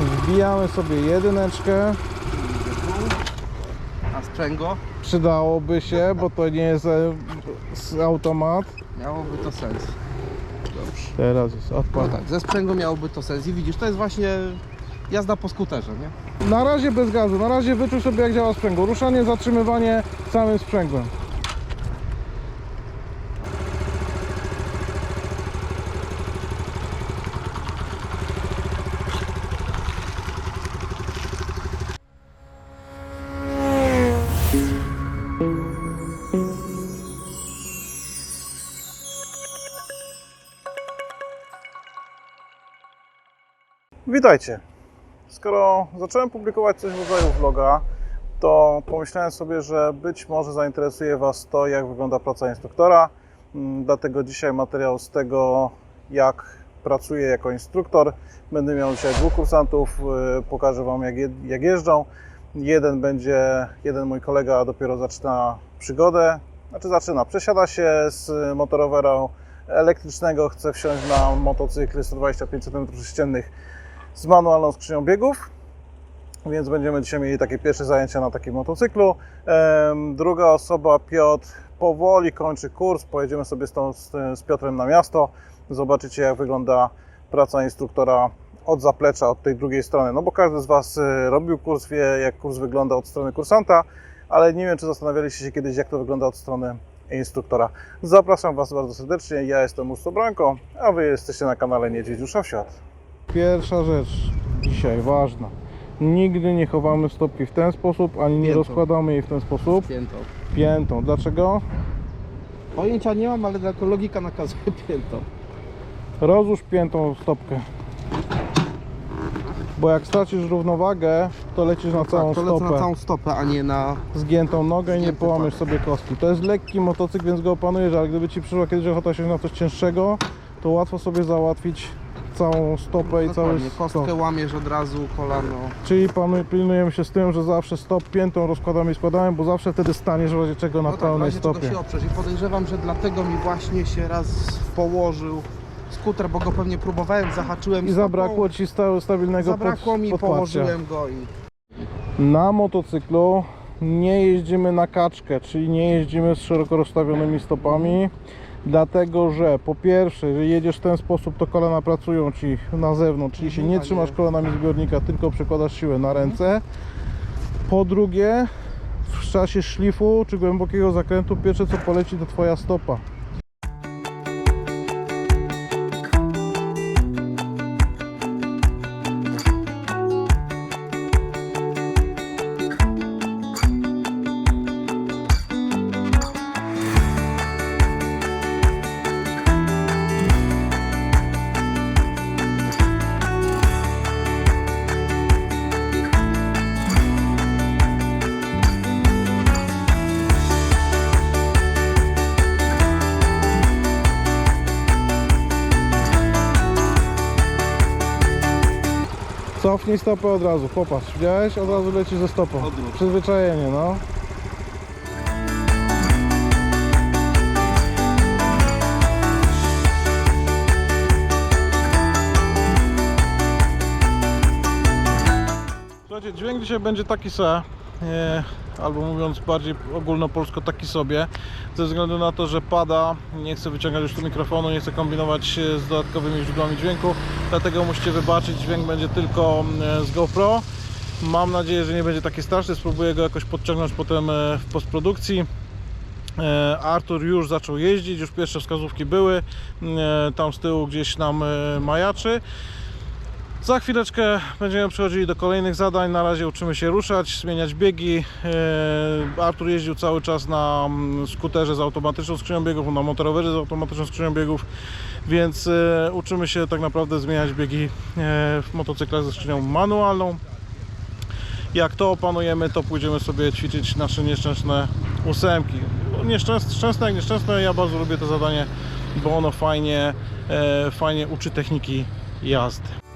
Wbijamy sobie jedyneczkę. A sprzęgło? Przydałoby się, bo to nie jest e, s- automat. Miałoby to sens. Dobrze. Teraz jest No odpad. tak, ze sprzęgło miałoby to sens i widzisz, to jest właśnie jazda po skuterze, nie? Na razie bez gazu, na razie wyczuł sobie jak działa sprzęgło. Ruszanie, zatrzymywanie samym sprzęgłem. Witajcie. Skoro zacząłem publikować coś w rodzaju vloga, to pomyślałem sobie, że być może zainteresuje Was to, jak wygląda praca instruktora. Mm, Dlatego dzisiaj materiał z tego, jak pracuję jako instruktor. Będę miał dzisiaj dwóch kursantów, yy, pokażę Wam, jak, je, jak jeżdżą. Jeden będzie, jeden mój kolega dopiero zaczyna przygodę, znaczy zaczyna, przesiada się z motorowera elektrycznego, chce wsiąść na motocykl 125 cm3 z manualną skrzynią biegów. Więc będziemy dzisiaj mieli takie pierwsze zajęcia na takim motocyklu. Druga osoba, Piotr, powoli kończy kurs. Pojedziemy sobie z, tą, z, Piotrem na miasto. Zobaczycie, jak wygląda praca instruktora od zaplecza, od tej drugiej strony. No bo każdy z Was e, robił kurs, wie, jak kurs wygląda od strony kursanta, ale nie wiem, czy zastanawialiście się kiedyś, jak to wygląda od strony instruktora. Zapraszam Was bardzo serdecznie. Ja jestem Usto Branko, a Wy jesteście na kanale Niedźwiedziusza w Świat. Pierwsza rzecz dzisiaj ważna. Nigdy nie chowamy stopki w ten sposób, ani nie Piętą. rozkładamy jej w ten sposób Piętą. piętą. Dlaczego? Pojęcia nie mam, ale jako logika nakazuje piętą. Rozłóż piętą stopkę. Bo jak stracisz równowagę, to lecisz na całą tak, to lecę stopę. na całą stopę, a nie na... Zgiętą nogę i nie Zgięty połamiesz pas. sobie kostki. To jest lekki motocykl, więc go opanujesz, ale gdyby Ci przyszła kiedyś ochota się na coś cięższego, to łatwo sobie załatwić całą stopę i cały Dokładnie, kostkę łamiesz od razu, kolano. Czyli panu- pilnujemy się z tym, że zawsze stop piętą rozkładamy i składamy, bo zawsze wtedy staniesz w razie czego na No tak, w pełnej razie czego stopie. się oprzeć. I podejrzewam, że dlatego mi właśnie się raz położył skuter, bo go pewnie próbowałem, zahaczyłem I stopą, zabrakło Ci sta- stabilnego pod- Zabrakło mi, podparcia. położyłem go i... Na motocyklu nie jeździmy na kaczkę, czyli nie jeździmy z szeroko rozstawionymi stopami, dlatego że po pierwsze, jeżeli jedziesz w ten sposób, to kolana pracują Ci na zewnątrz, czyli się Mhm, nie trzymasz kolanami zbiornika, tylko przekładasz siłę na ręce. Po drugie, w czasie szlifu czy głębokiego zakrętu pierwsze co poleci to Twoja stopa. Cofnij stopę od razu, popatrz, widziałeś? Od razu leci ze stopą. Odwrót. Przyzwyczajenie, no. Słuchajcie, dźwięk dzisiaj będzie taki se, albo mówiąc bardziej ogólnopolsko taki sobie, ze względu na to, że pada, nie chcę wyciągać już tu mikrofonu, nie chcę kombinować e, z dodatkowymi źródłami dźwięku, dlatego musicie wybaczyć, dźwięk będzie tylko e, z GoPro. Mam nadzieję, że nie będzie taki straszny, spróbuję go jakoś podciągnąć potem e, w postprodukcji. E, Artur już zaczął jeździć, już pierwsze wskazówki były, e, tam z tyłu gdzieś nam e, majaczy. Za chwileczkę będziemy przechodzili do kolejnych zadań. Na razie uczymy się ruszać, zmieniać biegi. E, Artur jeździł cały czas na mm, skuterze z automatyczną skrzynią biegów, na motorowerze z automatyczną skrzynią biegów, więc e, uczymy się tak naprawdę zmieniać biegi e, w motocyklach ze skrzynią manualną. Jak to opanujemy, to pójdziemy sobie ćwiczyć nasze nieszczęsne ósemki. No, nieszczęsne, szczęsne jak nieszczęsne, ja bardzo lubię to zadanie, bo ono fajnie, fajnie uczy techniki jazdy.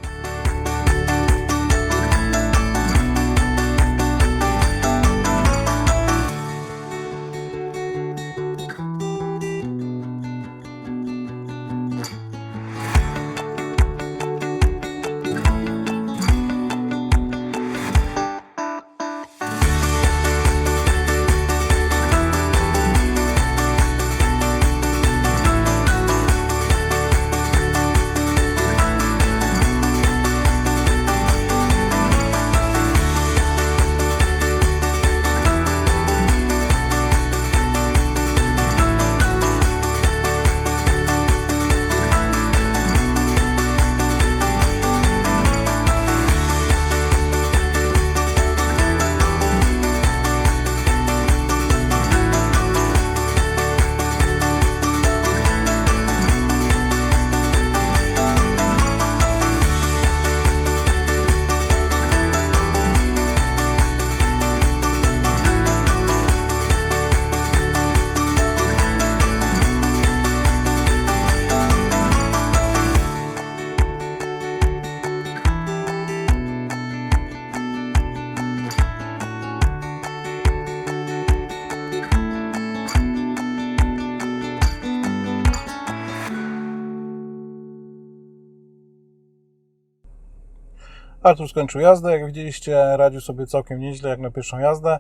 Artur skończył jazdę, jak widzieliście, radził sobie całkiem nieźle jak na pierwszą jazdę,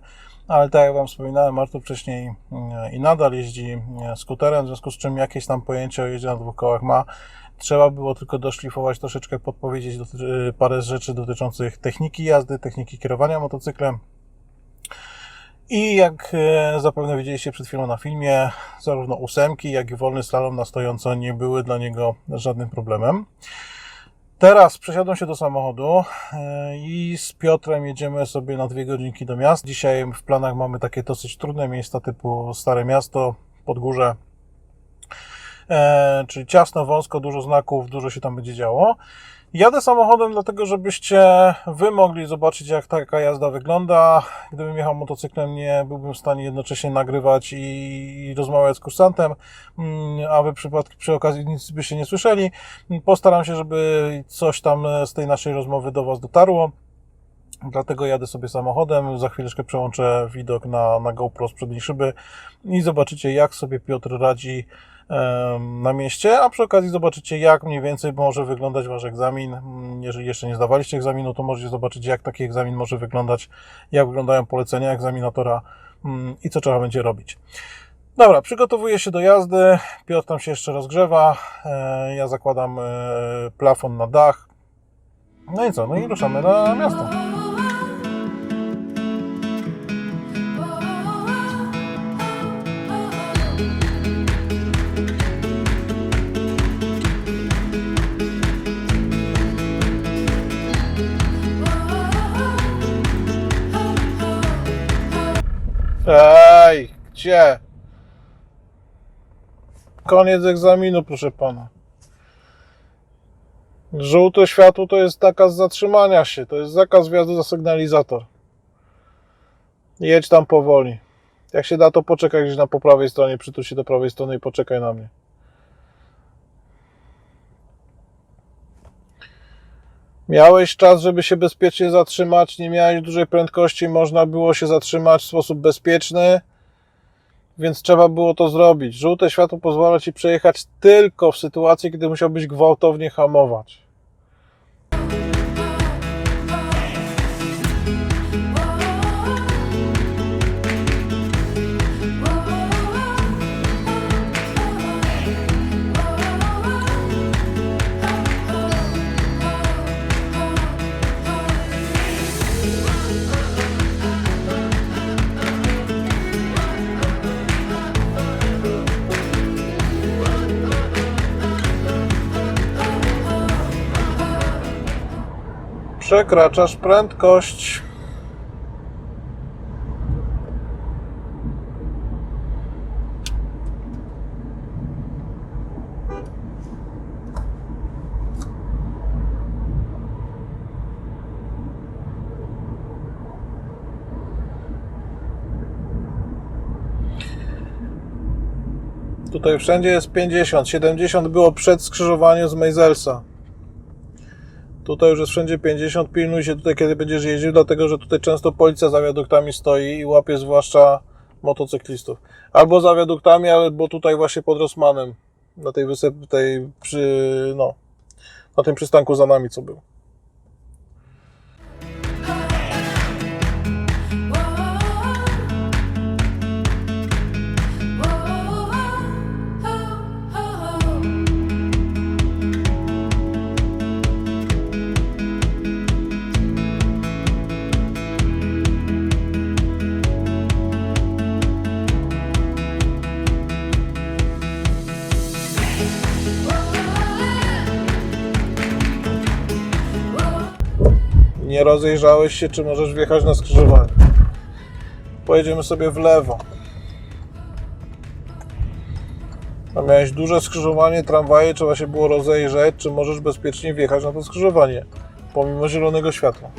ale tak jak Wam wspominałem, Artur wcześniej mm, i nadal jeździ mm, skuterem, w związku z czym jakieś tam pojęcie o jeździe na dwóch kołach ma. Trzeba było tylko doszlifować troszeczkę, podpowiedzieć doty- parę rzeczy dotyczących techniki jazdy, techniki kierowania motocyklem. I jak e, zapewne widzieliście przed chwilą na filmie, zarówno ósemki, jak i wolny slalom na stojąco nie były dla niego żadnym problemem. Teraz przesiadłem się do samochodu e, i z Piotrem jedziemy sobie na dwie godzinki do miast. Dzisiaj w planach mamy takie dosyć trudne miejsca typu Stare Miasto, Podgórze, e, czyli ciasno, wąsko, dużo znaków, dużo się tam będzie działo. Jadę samochodem dlatego, żebyście Wy mogli zobaczyć, jak taka jazda wygląda. Gdybym jechał motocyklem, nie byłbym w stanie jednocześnie nagrywać i, rozmawiać z kursantem, mm, a Wy przypadki, przy okazji nic byście nie słyszeli. Postaram się, żeby coś tam z tej naszej rozmowy do Was dotarło. Dlatego jadę sobie samochodem. Za chwileczkę przełączę widok na, na GoPro z przedniej szyby i zobaczycie, jak sobie Piotr radzi na mieście, a przy okazji zobaczycie, jak mniej więcej może wyglądać Wasz egzamin. Mm, Jeżeli jeszcze nie zdawaliście egzaminu, to możecie zobaczyć, jak taki egzamin może wyglądać, jak wyglądają polecenia egzaminatora mm, i co trzeba będzie robić. Dobra, przygotowuję się do jazdy. Piotr tam się jeszcze rozgrzewa. E, Ja zakładam e, plafon na dach. No i co? No i ruszamy na miasto. Koniec egzaminu, proszę pana. Żółte światło to jest zakaz zatrzymania się, to jest zakaz wjazdu za sygnalizator. Jedź tam powoli. Jak się da, to poczekaj gdzieś na po prawej stronie, przytul się do prawej strony i poczekaj na mnie. Miałeś czas, żeby się bezpiecznie zatrzymać, nie miałeś dużej prędkości, można było się zatrzymać w sposób bezpieczny, więc trzeba było to zrobić. Żółte światło pozwala ci przejechać tylko w sytuacji, gdy musiałbyś gwałtownie hamować. Przekraczasz prędkość. Tutaj wszędzie jest 50, 70 było przed skrzyżowaniem z Mejzelsa. Tutaj już jest wszędzie 50, pilnuj się tutaj, kiedy będziesz jeździł, dlatego że tutaj często policja za wiaduktami stoi i łapie zwłaszcza motocyklistów. Albo za wiaduktami, albo tutaj właśnie pod Rosmanem, na tej wysep, tej przy, no, na tym przystanku za nami, co był. Rozejrzałeś się, czy możesz wjechać na skrzyżowanie. Pojedziemy sobie w lewo. A miałeś duże skrzyżowanie, tramwaje, trzeba się było rozejrzeć, czy możesz bezpiecznie wjechać na to skrzyżowanie, pomimo zielonego światła.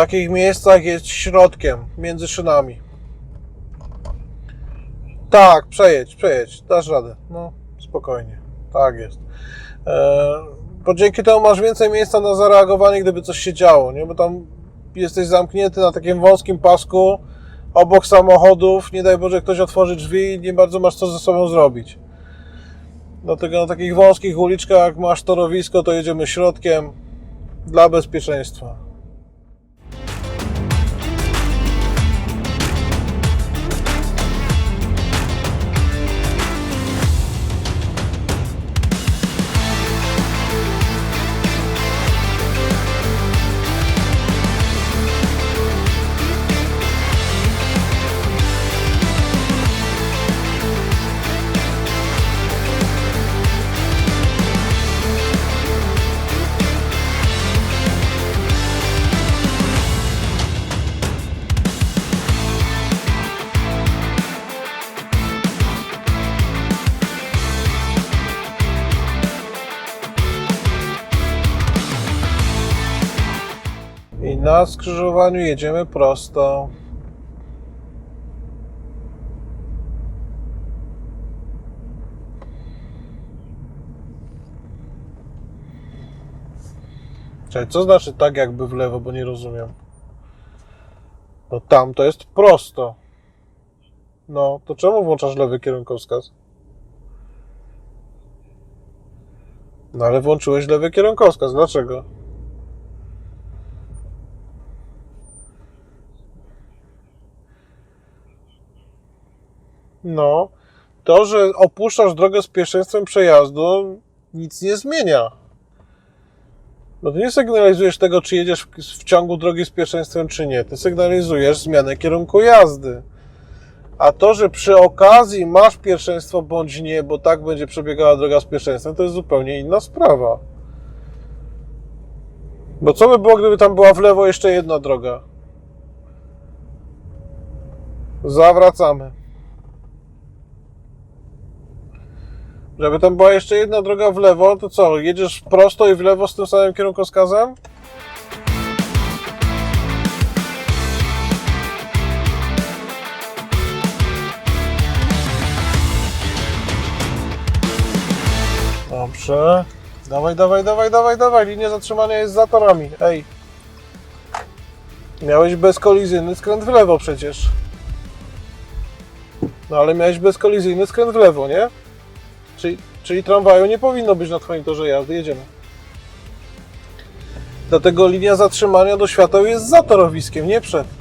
Takich miejscach jest środkiem, między szynami. Tak, przejedź, przejedź, dasz radę. No, spokojnie. Tak jest. E, bo dzięki temu masz więcej miejsca na zareagowanie, gdyby coś się działo, nie? Bo tam jesteś zamknięty na takim wąskim pasku, obok samochodów, nie daj Boże ktoś otworzy drzwi i nie bardzo masz co ze sobą zrobić. Dlatego na takich wąskich uliczkach, jak masz torowisko, to jedziemy środkiem dla bezpieczeństwa. Na skrzyżowaniu jedziemy prosto. Czekaj, co znaczy tak jakby w lewo, bo nie rozumiem. No tam to jest prosto. No, to czemu włączasz lewy kierunkowskaz? No ale włączyłeś lewy kierunkowskaz, dlaczego? No, to, że opuszczasz drogę z pierwszeństwem przejazdu, nic nie zmienia. No ty nie sygnalizujesz tego, czy jedziesz w ciągu drogi z pierwszeństwem, czy nie. Ty sygnalizujesz zmianę kierunku jazdy. A to, że przy okazji masz pierwszeństwo bądź nie, bo tak będzie przebiegała droga z pierwszeństwem, to jest zupełnie inna sprawa. Bo co by było, gdyby tam była w lewo jeszcze jedna droga? Zawracamy. Żeby tam była jeszcze jedna droga w lewo, to co? Jedziesz prosto i w lewo z tym samym kierunkowskazem? Dobrze. Dawaj, dawaj, dawaj, dawaj, dawaj. Linia zatrzymania jest za torami. Ej. Miałeś bezkolizyjny skręt w lewo przecież. No ale miałeś bezkolizyjny skręt w lewo, nie? Czyli, czyli tramwaju nie powinno być na twoim torze jazdy. Jedziemy. Dlatego linia zatrzymania do świateł jest za torowiskiem, nie przed.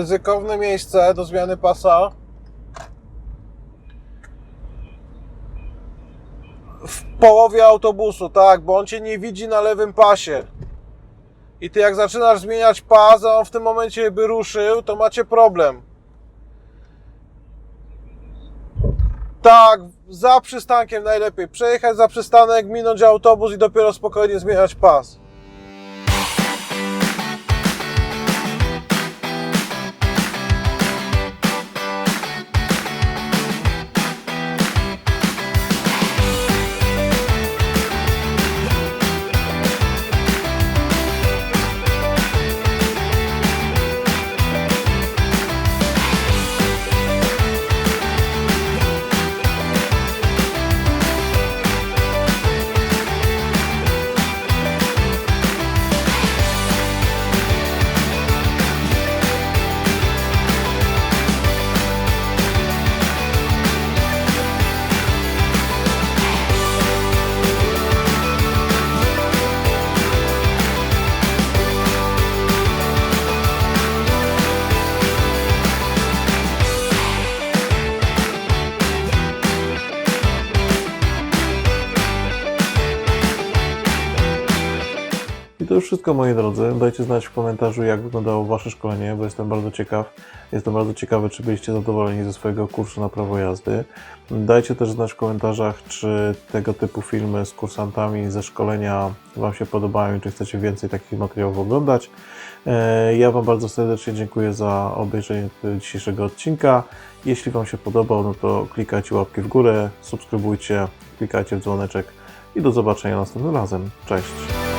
Ryzykowne miejsce do zmiany pasa. W połowie autobusu, tak, bo on cię nie widzi na lewym pasie. I ty jak zaczynasz zmieniać pas, a on w tym momencie by ruszył, to macie problem. Tak, za przystankiem najlepiej. Przejechać za przystanek, minąć autobus i dopiero spokojnie zmieniać pas. Wszystko, moi drodzy. Dajcie znać w komentarzu, jak wyglądało Wasze szkolenie, bo jestem bardzo ciekaw. Jestem bardzo ciekawy, czy byliście zadowoleni ze swojego kursu na prawo jazdy. Dajcie też znać w komentarzach, czy tego typu filmy z kursantami ze szkolenia Wam się podobają i czy chcecie więcej takich materiałów oglądać. E, Ja Wam bardzo serdecznie dziękuję za obejrzenie dzisiejszego odcinka. Jeśli Wam się podobał, no to klikajcie łapki w górę, subskrybujcie, klikajcie w dzwoneczek i do zobaczenia następnym razem. Cześć!